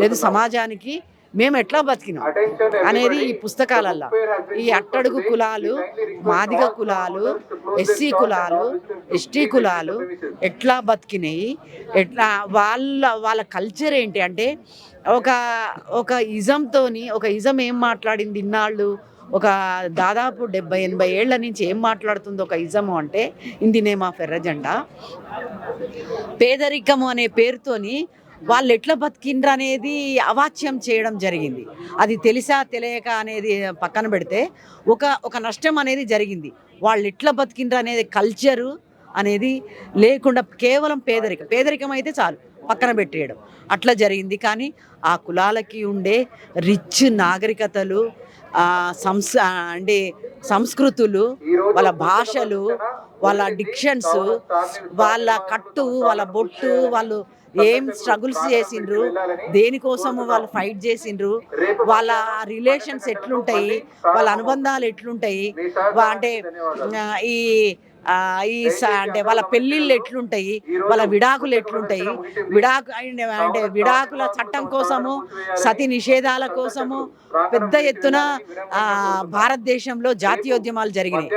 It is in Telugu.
లేదు సమాజానికి మేము ఎట్లా బతికినాం? అనేది ఈ పుస్తకాలల్లో. ఈ అట్టడుగు కులాలు మాదిగ కులాలు ఎస్సీ కులాలు ఎస్టీ కులాలు ఎట్లా బతికినాయి? ఎట్లా వాళ్ళ వాళ్ళ కల్చర్ ఏంటి? అంటే ఒక ఒక ఇజంతోని ఒక ఇజం ఏం మాట్లాడింది ఇన్నాళ్ళు? ఒక దాదాపు డెబ్బై ఎనభై ఏళ్ళ నుంచి ఏం మాట్లాడుతుంది ఒక ఇజము అంటే ఇంది నేమ్ ఆఫ్ ఎర్రజెండా పేదరికము అనే పేరుతోని వాళ్ళు ఎట్లా బతికిండ్రు అనేది అవాచ్యం చేయడం జరిగింది. అది తెలిసా తెలియక అనేది పక్కన పెడితే ఒక ఒక నష్టం అనేది జరిగింది. వాళ్ళు ఎట్లా బతికిండ్రు అనేది కల్చరు అనేది లేకుండా కేవలం పేదరికం పేదరికం అయితే చాలు పక్కన పెట్టేయడం. అట్లా జరిగింది. కానీ ఆ కులాలకి ఉండే రిచ్ నాగరికతలు సంస్ అంటే సంస్కృతులు వాళ్ళ భాషలు వాళ్ళ డిక్షన్స్ వాళ్ళ కట్టు వాళ్ళ బొట్టు వాళ్ళు ఏం స్ట్రగుల్స్ చేసిండ్రు దేనికోసము వాళ్ళు ఫైట్ చేసిండ్రు వాళ్ళ రిలేషన్స్ ఎట్లుంటాయి వాళ్ళ అనుబంధాలు ఎట్లుంటాయి అంటే ఈ ఈ అంటే వాళ్ళ పెళ్ళిళ్ళు ఎట్లుంటాయి వాళ్ళ విడాకులు ఎట్లుంటాయి విడాకు అంటే విడాకుల చట్టం కోసము సతి నిషేధాల కోసము పెద్ద ఎత్తున భారతదేశంలో జాతీయోద్యమాలు జరిగినాయి.